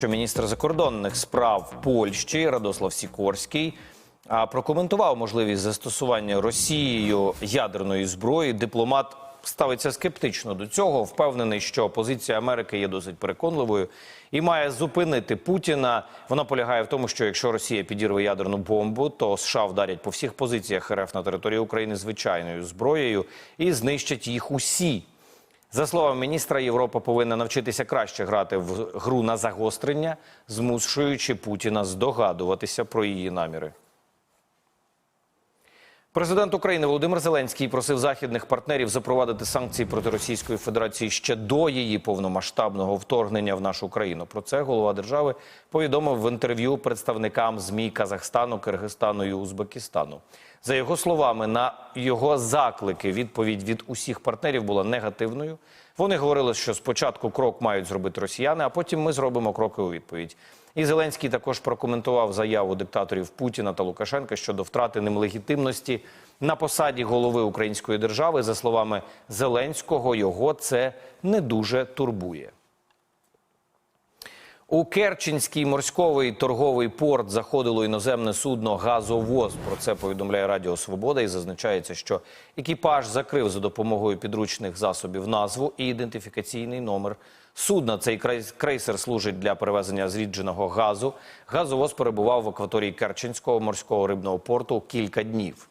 що міністр закордонних справ Польщі Радослав Сікорський прокоментував можливість застосування Росією ядерної зброї. Дипломат ставиться скептично до цього. Впевнений, що позиція Америки є досить переконливою і має зупинити Путіна. Вона полягає в тому, що якщо Росія підірве ядерну бомбу, то США вдарять по всіх позиціях РФ на території України звичайною зброєю і знищать їх усі. За словами міністра, Європа повинна навчитися краще грати в гру на загострення, змушуючи Путіна здогадуватися про її наміри. Президент України Володимир Зеленський просив західних партнерів запровадити санкції проти Російської Федерації ще до її повномасштабного вторгнення в нашу країну. Про це голова держави повідомив в інтерв'ю представникам змі Казахстану, Киргизстану і Узбекистану. За його словами, на його заклики відповідь від усіх партнерів була негативною. Вони говорили, що спочатку крок мають зробити росіяни, а потім ми зробимо кроки у відповідь. І Зеленський також прокоментував заяву диктаторів Путіна та Лукашенка щодо втрати ним легітимності на посаді голови української держави. За словами Зеленського, його це не дуже турбує. У Керченський морськовий торговий порт заходило іноземне судно «Газовоз». Про це повідомляє Радіо Свобода і зазначається, що екіпаж закрив за допомогою підручних засобів назву і ідентифікаційний номер судна. Цей крей- крейсер служить для перевезення зрідженого газу. Газовоз перебував в акваторії Керченського морського рибного порту кілька днів.